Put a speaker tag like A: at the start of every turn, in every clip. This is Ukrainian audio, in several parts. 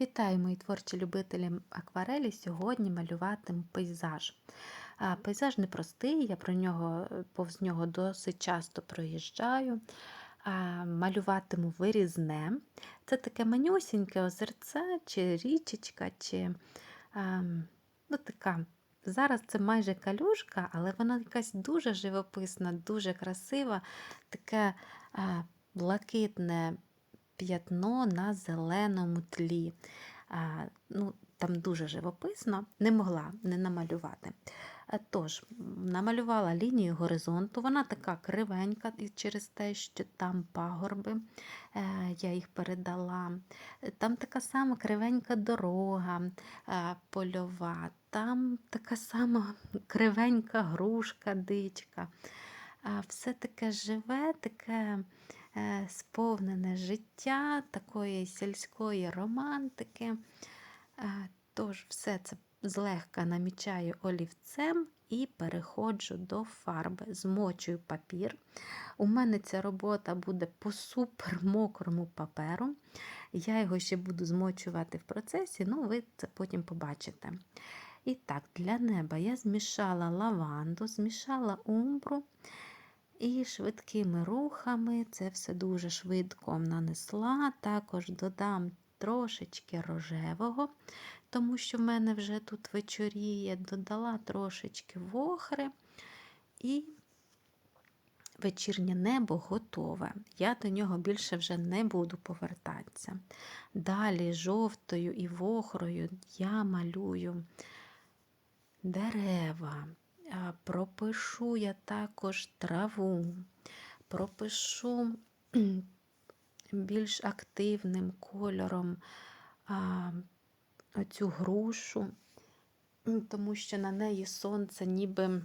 A: Вітаю, мої творчі любителі акварелі. Сьогодні малюватиму пейзаж. Пейзаж непростий, я про нього е, повз нього досить часто проїжджаю. Малюватиму вирізне. Це таке манюсіньке озерце, чи річечка, чи ну, така. Зараз це майже калюшка, але вона якась дуже живописна, дуже красива, таке блакитне п'ятно на зеленому тлі. Ну, Там дуже живописно, не могла не намалювати. Тож, намалювала лінію горизонту, вона така кривенька через те, що там пагорби, е, я їх передала. Там така сама кривенька дорога е, польова, там така сама кривенька грушка, дичка. Все таке живе, таке сповнене життя, такої сільської романтики. Е, тож, все це злегка намічаю олівцем і переходжу до фарби, змочую папір. У мене ця робота буде по супер мокрому паперу. Я його ще буду змочувати в процесі, ну ви це потім побачите. І так, для неба я змішала лаванду, змішала умбру. І швидкими рухами це все дуже швидко нанесла. Також додам трошечки рожевого, тому що в мене вже тут вечоріє, додала трошечки вохри і вечірнє небо готове. Я до нього більше вже не буду повертатися. Далі жовтою і вохрою я малюю дерева. Пропишу я також траву, пропишу більш активним кольором оцю грушу, тому що на неї сонце ніби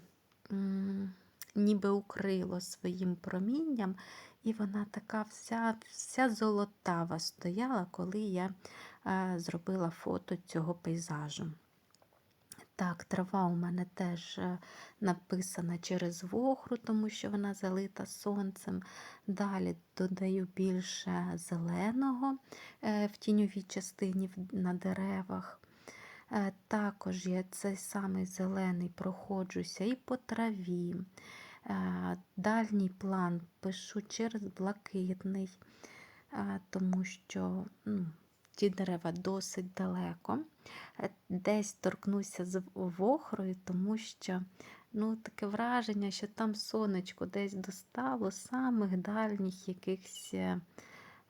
A: ніби укрило своїм промінням, і вона така вся вся золотава стояла, коли я зробила фото цього пейзажу. Так, трава у мене теж е, написана через вохру, тому що вона залита сонцем. Далі додаю більше зеленого е, в тіньовій частині на деревах. Е, також я цей самий зелений проходжуся і по траві. Дальній план пишу через блакитний, тому що ну, ті дерева досить далеко. Е, десь торкнуся з вохрою, тому що ну, таке враження, що там сонечко десь достало самих дальніх якихось е,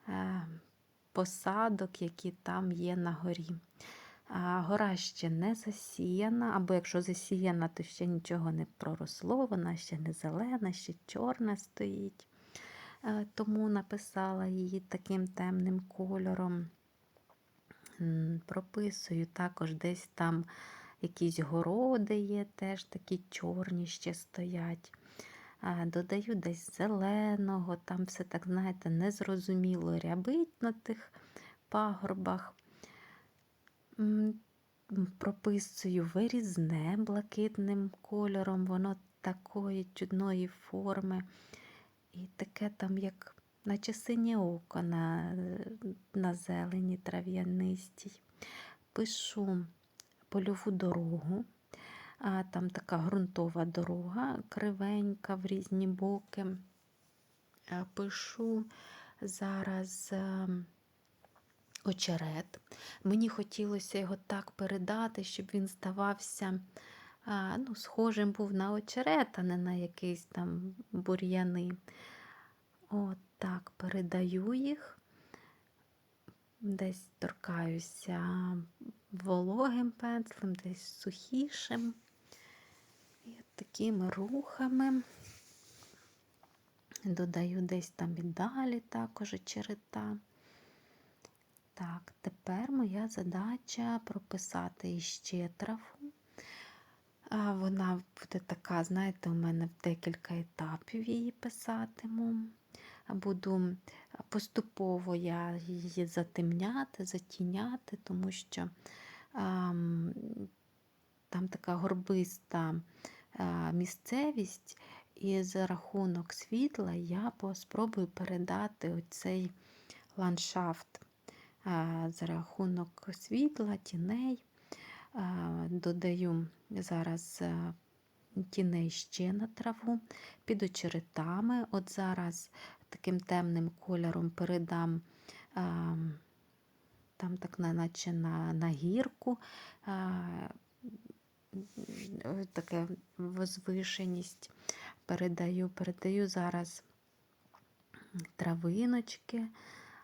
A: е, посадок, які там є на горі. А Гора ще не засіяна, або якщо засіяна, то ще нічого не проросло, вона ще не зелена, ще чорна стоїть. Е, тому написала її таким темним кольором прописую також десь там якісь городи є, теж такі чорні ще стоять. Додаю десь зеленого, там все так, знаєте, незрозуміло рябить на тих пагорбах. Прописую вирізне блакитним кольором, воно такої чудної форми. І таке там, як наче синє око на на зелені трав'янистій. Пишу польову дорогу, а там така ґрунтова дорога, кривенька в різні боки. Пишу зараз ем, очерет. Мені хотілося його так передати, щоб він здавався ну, схожим був на очерет, а не на якийсь там бур'яни. От так, передаю їх, десь торкаюся вологим пензлем, десь сухішим. І такими рухами додаю десь там і далі також черета. Так, тепер моя задача прописати іще траву. Вона буде така, знаєте, у мене в декілька етапів її писатиму буду поступово я її затемняти, затіняти, тому що а, там така горбиста а, місцевість, і за рахунок світла я спробую передати оцей ландшафт а, за рахунок світла, тіней. Додаю зараз тіней ще на траву під очеретами. От зараз таким темним кольором передам. Там так наче на, на гірку, таке возвишеність передаю, передаю зараз травиночки,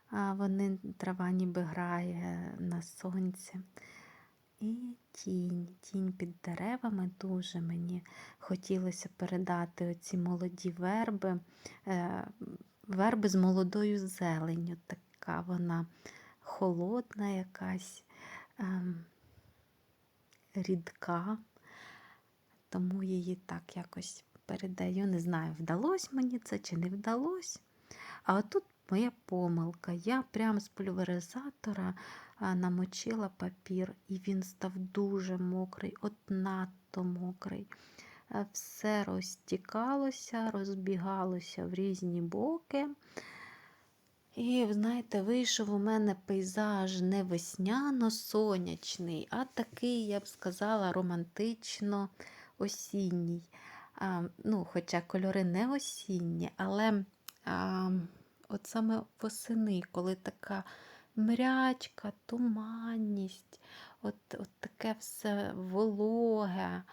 A: а вони трава ніби грає на сонці. І тінь, тінь під деревами дуже мені хотілося передати оці молоді верби, е, верби з молодою зеленню. Така вона холодна якась, ем, рідка, тому її так якось передаю. Не знаю, вдалося мені це чи не вдалося. А отут моя помилка. Я прямо з пульверизатора намочила папір, і він став дуже мокрий, от надто мокрий. Все розтікалося, розбігалося в різні боки. І, знаєте, вийшов у мене пейзаж не весняно-сонячний, а такий, я б сказала, романтично-осінній. Ну, Хоча кольори не осінні, але а, от саме восени, коли така мрячка, туманність, от, от таке все вологе.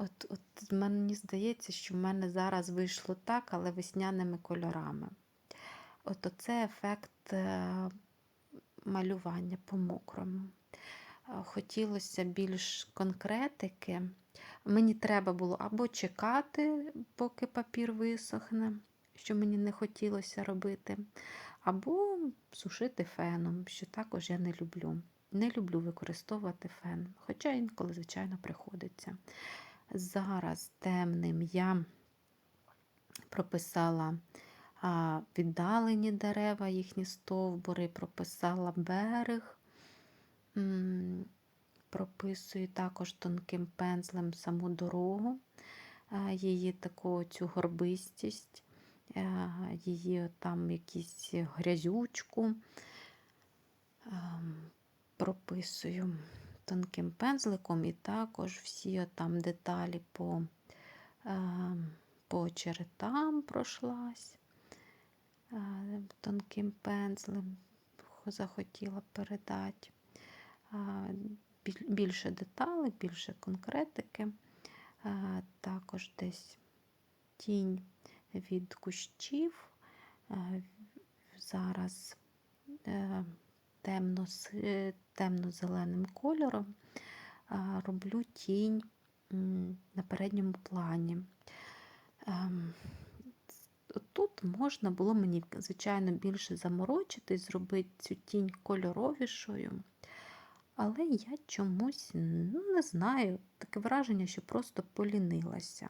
A: От, от Мені здається, що в мене зараз вийшло так, але весняними кольорами. От оце ефект е, малювання по-мокрому. Е, хотілося більш конкретики. Мені треба було або чекати, поки папір висохне, що мені не хотілося робити, або сушити феном, що також я не люблю. Не люблю використовувати фен, хоча інколи, звичайно, приходиться. Зараз темним я прописала віддалені дерева, їхні стовбури, прописала берег. Прописую також тонким пензлем саму дорогу, її таку цю горбистість, її там якісь грязючку. Прописую тонким пензликом і також всі там деталі по по очеретам пройшлась тонким пензлем, захотіла передати більше деталей, більше конкретики. Також десь тінь від кущів. Зараз е, темно-зеленим кольором роблю тінь на передньому плані. Ем, тут можна було мені, звичайно, більше заморочитись, зробити цю тінь кольоровішою. Але я чомусь ну, не знаю, таке враження, що просто полінилася.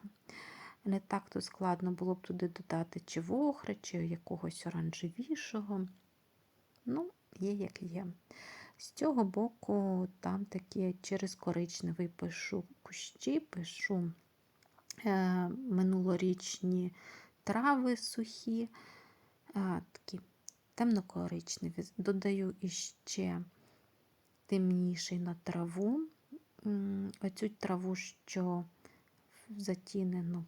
A: Не так то складно було б туди додати чи вохра, чи якогось оранжевішого. Ну, є, як є. З цього боку, там такі через коричневий пишу кущі, пишу е, минулорічні трави сухі, е, такі темно-коричневі. Додаю іще темніший на траву. Оцю траву, що затінену,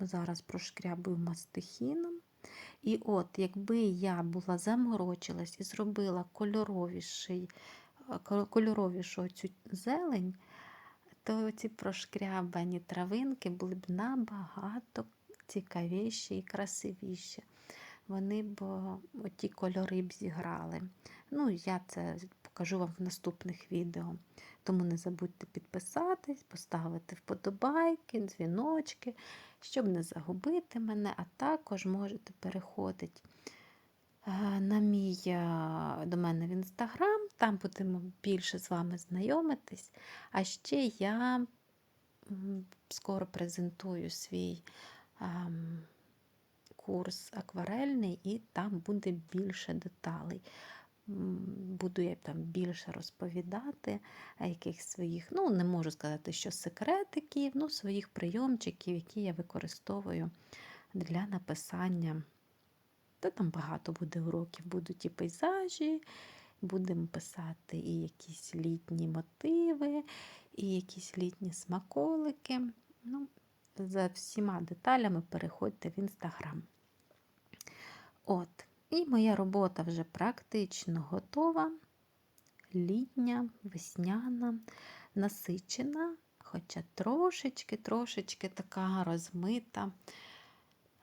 A: зараз прошкрябую мастихіном. І от, якби я була заморочилась і зробила кольоровіший, кольоровішу цю зелень, то ці прошкрябані травинки були б набагато цікавіші і красивіші. Вони б оті кольори б зіграли. Ну, я це покажу вам в наступних відео. Тому не забудьте підписатись, поставити вподобайки, дзвіночки, щоб не загубити мене, а також можете переходити е, на мій, е, до мене в інстаграм, там будемо більше з вами знайомитись. А ще я скоро презентую свій ем, курс акварельний, і там буде більше деталей буду я там більше розповідати, яких своїх, ну, не можу сказати, що секретиків, ну, своїх прийомчиків, які я використовую для написання. Та там багато буде уроків, будуть і пейзажі, Будемо писати і якісь літні мотиви, і якісь літні смаколики. Ну, за всіма деталями переходьте в інстаграм. От, і моя робота вже практично готова. Літня, весняна, насичена, хоча трошечки, трошечки така розмита,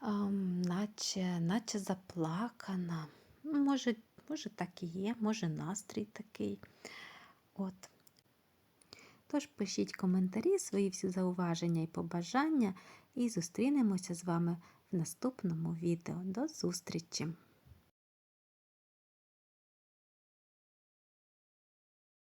A: ем, наче, наче заплакана. Може, може, так і є, може настрій такий. От. Тож пишіть коментарі, свої всі зауваження і побажання, і зустрінемося з вами в наступному відео. До зустрічі!